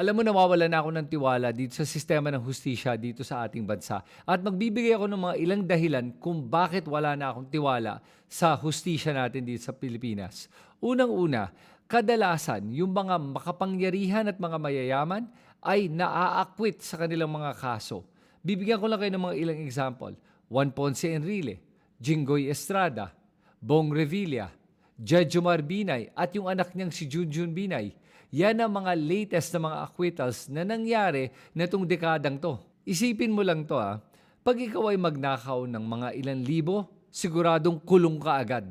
Alam mo, nawawala na ako ng tiwala dito sa sistema ng hustisya dito sa ating bansa. At magbibigay ako ng mga ilang dahilan kung bakit wala na akong tiwala sa hustisya natin dito sa Pilipinas. Unang-una, kadalasan yung mga makapangyarihan at mga mayayaman ay naaakwit sa kanilang mga kaso. Bibigyan ko lang kayo ng mga ilang example. Juan Ponce Enrile, Jinggoy Estrada, Bong Revilla, Jejomar Binay at yung anak niyang si Junjun Binay. Yan ang mga latest na mga acquittals na nangyari na itong dekadang to. Isipin mo lang to ah, pag ikaw ay magnakaw ng mga ilan libo, siguradong kulong ka agad.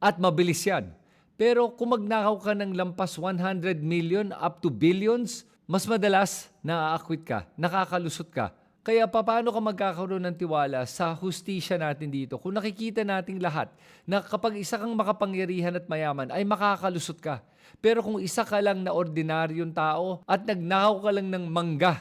At mabilis yan. Pero kung magnakaw ka ng lampas 100 million up to billions, mas madalas na-acquit ka, nakakalusot ka. Kaya paano ka magkakaroon ng tiwala sa hustisya natin dito kung nakikita nating lahat na kapag isa kang makapangyarihan at mayaman ay makakalusot ka. Pero kung isa ka lang na ordinaryong tao at nagnakaw ka lang ng mangga,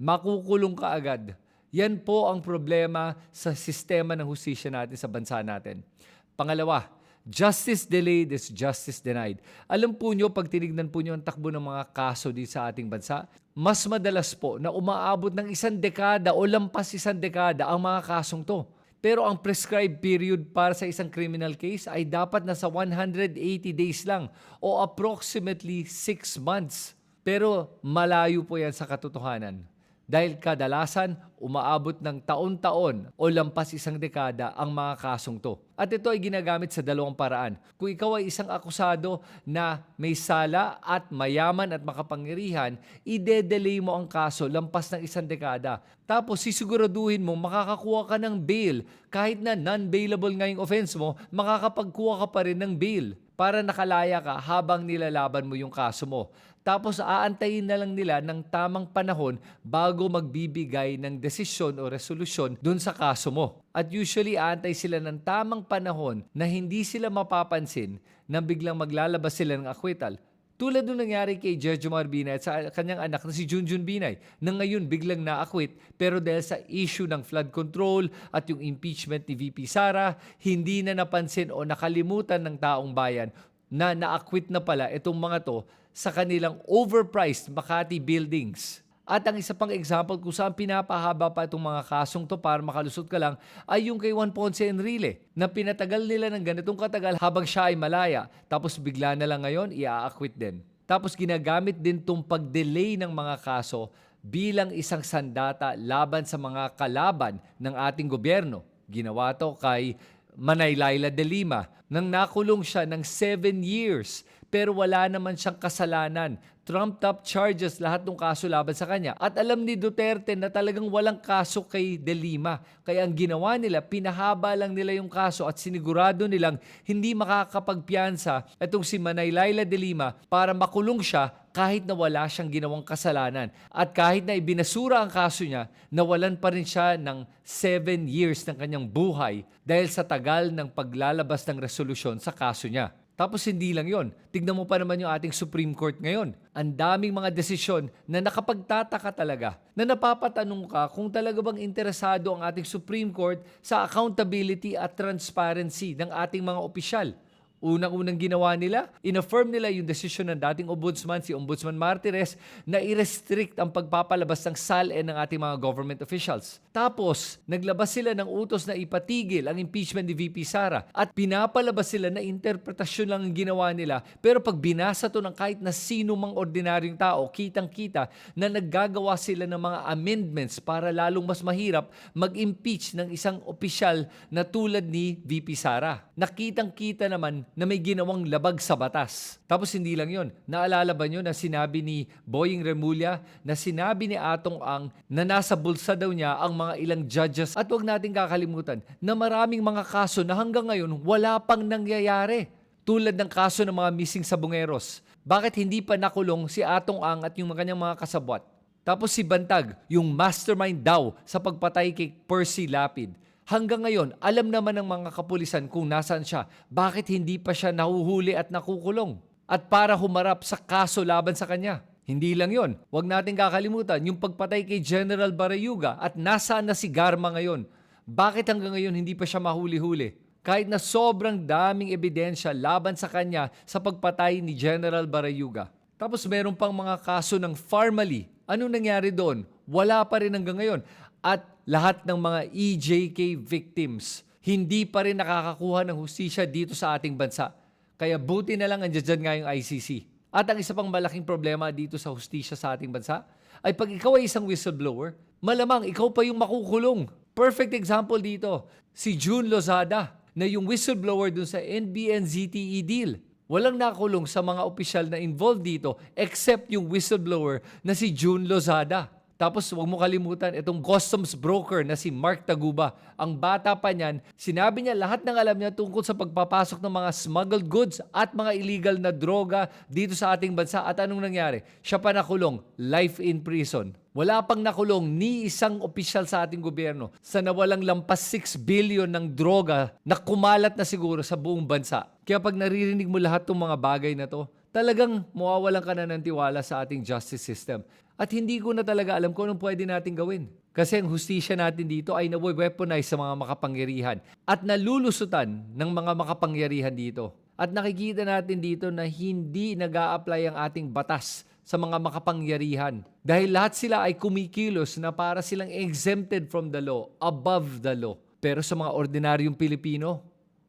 makukulong ka agad. Yan po ang problema sa sistema ng hustisya natin sa bansa natin. Pangalawa, justice delayed is justice denied. Alam po nyo, pag tinignan po nyo ang takbo ng mga kaso di sa ating bansa, mas madalas po na umaabot ng isang dekada o lampas isang dekada ang mga kasong to. Pero ang prescribed period para sa isang criminal case ay dapat nasa 180 days lang o approximately 6 months. Pero malayo po yan sa katotohanan. Dahil kadalasan, umaabot ng taon-taon o lampas isang dekada ang mga kasong to. At ito ay ginagamit sa dalawang paraan. Kung ikaw ay isang akusado na may sala at mayaman at makapangyarihan, ide-delay mo ang kaso lampas ng isang dekada. Tapos sisiguraduhin mo makakakuha ka ng bail. Kahit na non-bailable nga yung offense mo, makakapagkuha ka pa rin ng bail para nakalaya ka habang nilalaban mo yung kaso mo. Tapos aantayin na lang nila ng tamang panahon bago magbibigay ng desisyon o resolusyon dun sa kaso mo. At usually aantay sila ng tamang panahon na hindi sila mapapansin na biglang maglalabas sila ng acquittal. Tulad nung nangyari kay Jejomar Binay at sa kanyang anak na si Junjun Binay na ngayon biglang na-acquit pero dahil sa issue ng flood control at yung impeachment ni VP Sara, hindi na napansin o nakalimutan ng taong bayan na na-acquit na pala itong mga to sa kanilang overpriced Makati buildings. At ang isa pang example kung saan pinapahaba pa itong mga kasong to para makalusot ka lang ay yung kay Juan Ponce Enrile na pinatagal nila ng ganitong katagal habang siya ay malaya tapos bigla na lang ngayon i-acquit din. Tapos ginagamit din itong pag-delay ng mga kaso bilang isang sandata laban sa mga kalaban ng ating gobyerno. Ginawa to kay Manay Laila de Lima nang nakulong siya ng 7 years pero wala naman siyang kasalanan. Trumped up charges lahat ng kaso laban sa kanya. At alam ni Duterte na talagang walang kaso kay De Lima. Kaya ang ginawa nila, pinahaba lang nila yung kaso at sinigurado nilang hindi makakapagpiansa itong si Manay Laila De Lima para makulong siya kahit na wala siyang ginawang kasalanan. At kahit na ibinasura ang kaso niya, nawalan pa rin siya ng 7 years ng kanyang buhay dahil sa tagal ng paglalabas ng resolusyon sa kaso niya. Tapos hindi lang yon. Tignan mo pa naman yung ating Supreme Court ngayon. Ang daming mga desisyon na nakapagtataka talaga. Na napapatanong ka kung talaga bang interesado ang ating Supreme Court sa accountability at transparency ng ating mga opisyal. Unang-unang ginawa nila, inaffirm nila yung desisyon ng dating ombudsman, si Ombudsman Martires, na i-restrict ang pagpapalabas ng SALE ng ating mga government officials. Tapos, naglabas sila ng utos na ipatigil ang impeachment ni VP Sara at pinapalabas sila na interpretasyon lang ang ginawa nila. Pero pag binasa to ng kahit na sino mang ordinaryong tao, kitang-kita na naggagawa sila ng mga amendments para lalong mas mahirap mag-impeach ng isang opisyal na tulad ni VP Sara. Nakitang-kita naman na may ginawang labag sa batas. Tapos hindi lang yon. Naalala ba nyo na sinabi ni Boying Remulla na sinabi ni Atong Ang na nasa bulsa daw niya ang mga ilang judges at huwag nating kakalimutan na maraming mga kaso na hanggang ngayon wala pang nangyayari. Tulad ng kaso ng mga missing sabungeros. Bakit hindi pa nakulong si Atong Ang at yung kanyang mga kasabwat? Tapos si Bantag, yung mastermind daw sa pagpatay kay Percy Lapid. Hanggang ngayon, alam naman ng mga kapulisan kung nasaan siya. Bakit hindi pa siya nahuhuli at nakukulong? At para humarap sa kaso laban sa kanya. Hindi lang yon. Huwag natin kakalimutan yung pagpatay kay General Barayuga at nasaan na si Garma ngayon. Bakit hanggang ngayon hindi pa siya mahuli-huli? Kahit na sobrang daming ebidensya laban sa kanya sa pagpatay ni General Barayuga. Tapos meron pang mga kaso ng Farmally. Ano nangyari doon? Wala pa rin hanggang ngayon. At lahat ng mga EJK victims, hindi pa rin nakakakuha ng hustisya dito sa ating bansa. Kaya buti na lang andyan dyan nga yung ICC. At ang isa pang malaking problema dito sa hustisya sa ating bansa ay pag ikaw ay isang whistleblower, malamang ikaw pa yung makukulong. Perfect example dito, si June Lozada na yung whistleblower dun sa NBN-ZTE deal. Walang nakulong sa mga opisyal na involved dito except yung whistleblower na si June Lozada. Tapos huwag mo kalimutan itong customs broker na si Mark Taguba. Ang bata pa niyan, sinabi niya lahat ng alam niya tungkol sa pagpapasok ng mga smuggled goods at mga illegal na droga dito sa ating bansa. At anong nangyari? Siya pa nakulong, life in prison. Wala pang nakulong ni isang opisyal sa ating gobyerno sa nawalang lampas 6 billion ng droga na kumalat na siguro sa buong bansa. Kaya pag naririnig mo lahat ng mga bagay na to, talagang mawawalan ka na ng tiwala sa ating justice system. At hindi ko na talaga alam kung anong pwede natin gawin. Kasi ang hustisya natin dito ay nawe-weaponize sa mga makapangyarihan at nalulusutan ng mga makapangyarihan dito. At nakikita natin dito na hindi nag apply ang ating batas sa mga makapangyarihan. Dahil lahat sila ay kumikilos na para silang exempted from the law, above the law. Pero sa mga ordinaryong Pilipino,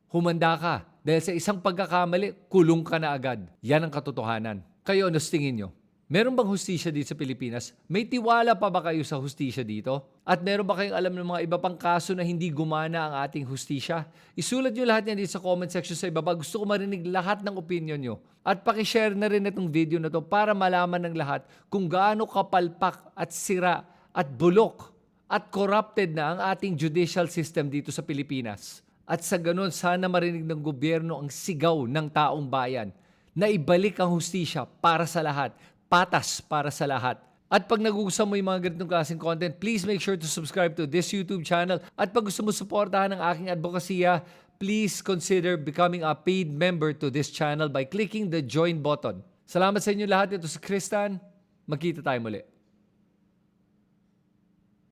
humanda ka. Dahil sa isang pagkakamali, kulong ka na agad. Yan ang katotohanan. Kayo, ano tingin nyo? Meron bang hustisya dito sa Pilipinas? May tiwala pa ba kayo sa hustisya dito? At meron ba kayong alam ng mga iba pang kaso na hindi gumana ang ating hustisya? Isulat nyo lahat yan dito sa comment section sa ibaba. Gusto ko marinig lahat ng opinion nyo. At pakishare na rin itong video na to para malaman ng lahat kung gaano kapalpak at sira at bulok at corrupted na ang ating judicial system dito sa Pilipinas. At sa ganun, sana marinig ng gobyerno ang sigaw ng taong bayan na ibalik ang hustisya para sa lahat, patas para sa lahat. At pag nagugustuhan mo yung mga ganitong klaseng content, please make sure to subscribe to this YouTube channel. At pag gusto mo suportahan ang aking advokasya, please consider becoming a paid member to this channel by clicking the join button. Salamat sa inyo lahat. Ito si Kristan. Magkita tayo muli.